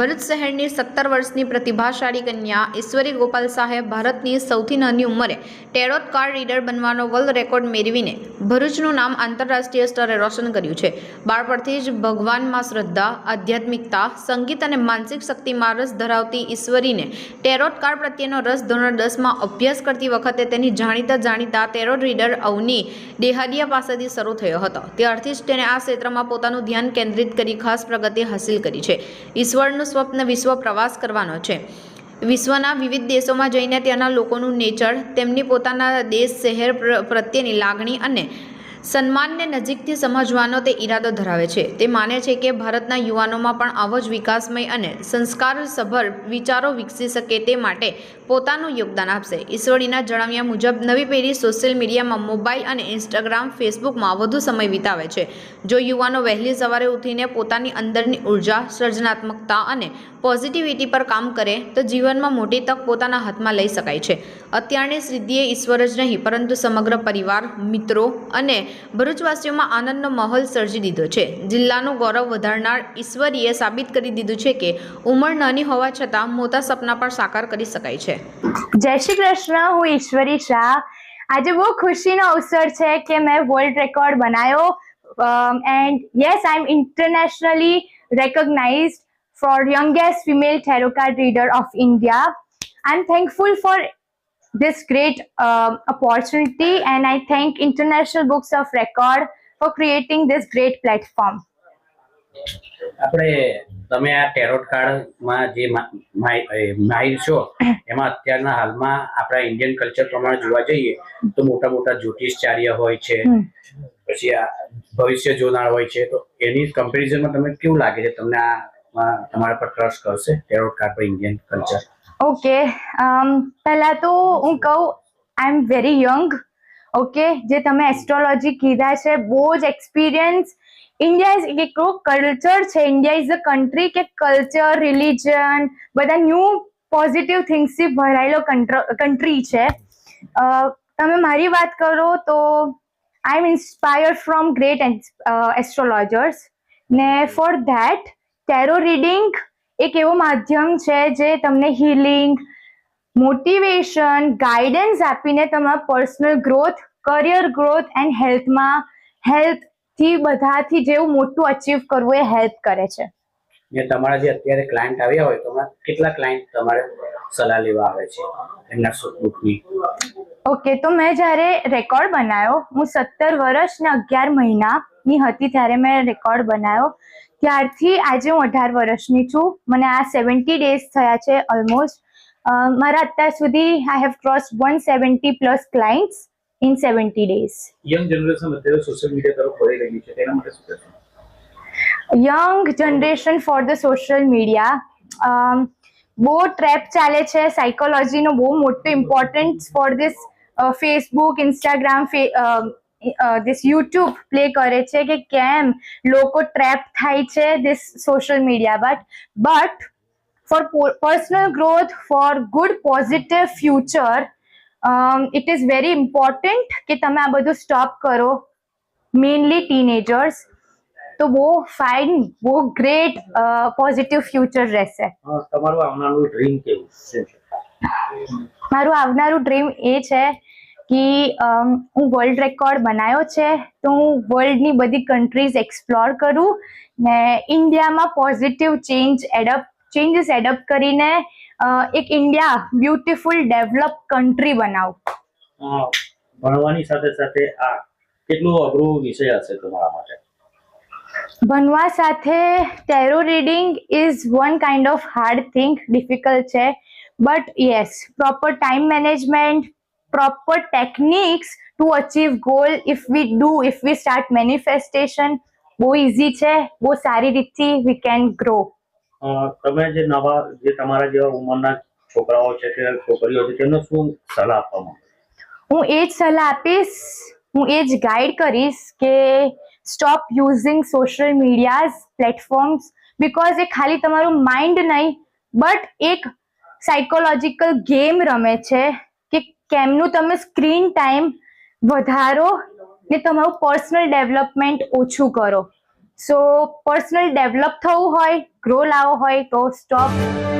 ભરૂચ શહેરની સત્તર વર્ષની પ્રતિભાશાળી કન્યા ઈશ્વરી ગોપાલ સાહેબ ભારતની સૌથી નાની ઉંમરે ટેરોટ કાર્ડ રીડર બનવાનો વર્લ્ડ રેકોર્ડ મેળવીને ભરૂચનું નામ આંતરરાષ્ટ્રીય સ્તરે રોશન કર્યું છે. બાળપણથી જ ભગવાનમાં શ્રદ્ધા, આધ્યાત્મિકતા, સંગીત અને માનસિક શક્તિમાં રસ ધરાવતી ઈશ્વરીને ટેરોટ કાર્ડ પ્રત્યેનો રસ ધોરણ દસમાં અભ્યાસ કરતી વખતે તેની જાણીતા જાણીતા ટેરોટ રીડર અવની દેહાડિયા પાસેથી શરૂ થયો હતો. ત્યારથી જ તેણે આ ક્ષેત્રમાં પોતાનું ધ્યાન કેન્દ્રિત કરી ખાસ પ્રગતિ હાંસિલ કરી છે. ઈશ્વરનું સ્વપ્ન વિશ્વ પ્રવાસ કરવાનો છે. વિશ્વના વિવિધ દેશોમાં જઈને ત્યાંના લોકોનું નેચર, તેમની પોતાના દેશ, શહેર પ્ર- પ્રત્યેની લાગણી અને સન્માનને નજીકથી સમજવાનો તે ઈરાદો ધરાવે છે. તે માને છે કે ભારતના યુવાનોમાં પણ આવો જ વિકાસમય અને સંસ્કારસભર વિચારો વિકસી શકે તે માટે પોતાનું યોગદાન આપશે. ઈશ્વરીના જણાવ્યા મુજબ, નવી પેઢી સોશિયલ મીડિયામાં મોબાઈલ અને ઇન્સ્ટાગ્રામ, ફેસબુકમાં વધુ સમય વિતાવે છે. જો યુવાનો વહેલી સવારે ઉઠીને પોતાની અંદરની ઊર્જા, સર્જનાત્મકતા અને પોઝિટિવિટી પર કામ કરે, તો જીવનમાં મોટી તક પોતાના હાથમાં લઈ શકાય છે. અત્યારની સિદ્ધિએ ઈશ્વર જ નહીં, પરંતુ સમગ્ર પરિવાર, મિત્રો અને ભરૂચવાસીઓમાં આનંદનો માહોલ સર્જી દીધો છે. જિલ્લાનું ગૌરવ વધારનાર ઈશ્વરીએ સાબિત કરી દીધું છે કે ઉંમર નાની હોવા છતાં મોટા સપના પણ સાકાર કરી શકાય છે. જય શ્રી કૃષ્ણ, હું ઈશ્વરી શાહ. આજે બહુ ખુશીનો અવસર છે કે મેં વર્લ્ડ રેકોર્ડ બનાવ્યો and yes I am internationally recognized for youngest female tarot card reader of India. I'm thankful for this great um, opportunity and I thank International Books of Record for creating this great platform. આપણે તમે આ tarot કાર્ડમાં જે માહિર છો એમાં અત્યારના હાલમાં આપણા ઇન્ડિયન કલ્ચર પ્રમાણે જોવા જઈએ તો મોટા મોટા જ્યોતિષચાર્ય હોય છે પછી આ ભવિષ્ય જોનાર હોય છે તો એની કમ્પેરિઝનમાં તમને કેવું લાગે છે? તમને આ તમારા પર ટ્રસ્ટ કરશે ટેરોટ કાર્ડ પર ઇન્ડિયન કલ્ચર ઓકે પહેલા તો હું કહું I am very young okay જે તમે એસ્ટ્રોલોજી કીધા છે, બહુ જ એક્સપિરિયન્સ ઇન્ડિયા ઇઝ એક કલ્ચર છે ઇન્ડિયા ઇઝ અ કન્ટ્રી કે કલ્ચર રિલિજન બધા ન્યૂ પોઝિટિવ થિંગ્સથી ભરાયેલો કન્ટ્રી છે. તમે મારી વાત કરો તો I am inspire from great astrologers ને ફોર ધેટ ટેરો રીડિંગ એક એવો માધ્યમ છે જે તમને હિલિંગ મોટિવેશન ગાઈડન્સ આપીને તમારા personal growth career growth and હેલ્થમાં હેલ્થથી બધાથી જેવું મોટું અચીવ કરવું એ હેલ્પ કરે છે. ને તમારા જે અત્યારે ક્લાયન્ટ આવ્યા હોય તો કેટલા ક્લાયન્ટ તમારે સલાહ લેવા આવે છે? એમના સુખની ઓકે તો મેં જ્યારે રેકોર્ડ બનાવ્યો હું સત્તર વર્ષ ને અગિયાર મહિનાની હતી ત્યારે મેં રેકોર્ડ બનાવ્યો. ત્યારથી આજે હું અઢાર વર્ષની છું. મને આ સેવન્ટી ડેઝ થયા છે ઓલમોસ્ટ મારા અત્યાર સુધી I have cross one seventy plus clients in seventy days young generation અત્યારે સોશિયલ મીડિયા તરફ વળી રહી છે. તેના માટે શું કહેશો? Young generation for the social media બહુ ટ્રેપ ચાલે છે. સાયકોલોજીનો બહુ મોટો importance for this Facebook Instagram this YouTube play કરે છે કે કેમ લોકો ટ્રેપ થાય છે this social media but but for personal growth for good positive future it is very important કે તમે આ બધું સ્ટોપ કરો મેઇનલી ટીનેજર્સ તો બહુ ફાઇન બહુ ગ્રેટ પોઝિટિવ ફ્યુચર રહેશે. તમારું આવનારું ડ્રીમ કેવું છે? મારું આવનારું ડ્રીમ એ છે કે હું વર્લ્ડ રેકોર્ડ બનાવ્યો છે તો હું વર્લ્ડની બધી કન્ટ્રીઝ એક્સપ્લોર કરું ને ઇન્ડિયામાં positive change adapt changes adapt કરીને એક ઇન્ડિયા બ્યુટિફુલ ડેવલપ કન્ટ્રી બનાવું. ભણવાની સાથે સાથે આ કેટલો અઘરો વિષય હશે તમારા માટે? ભણવા સાથે tarot reading is one kind of hard thing difficult છે. But yes proper time management proper techniques to achieve goal if we do if we start manifestation બહુ ઇઝી છે બહુ સારી રીતથી વી કેન ગ્રો તમે જે નવા જે તમારા જેવા ઉંમરના છોકરાઓ છે કે છોકરીઓ છે તેમને શું સલાહ આપવા હું એ જ સલાહ આપીશ હું એ જ ગાઈડ કરીશ કે stop using social medias platforms because એ ખાલી તમારું માઇન્ડ નહીં બટ એક સાયકોલોજીકલ ગેમ રમે છે. કેમનું તમે સ્ક્રીન ટાઈમ વધારો ને તમારું પર્સનલ ડેવલપમેન્ટ ઓછું કરો. સો પર્સનલ ડેવલપ થવું હોય, ગ્રો લાવવો હોય, તો સ્ટોપ.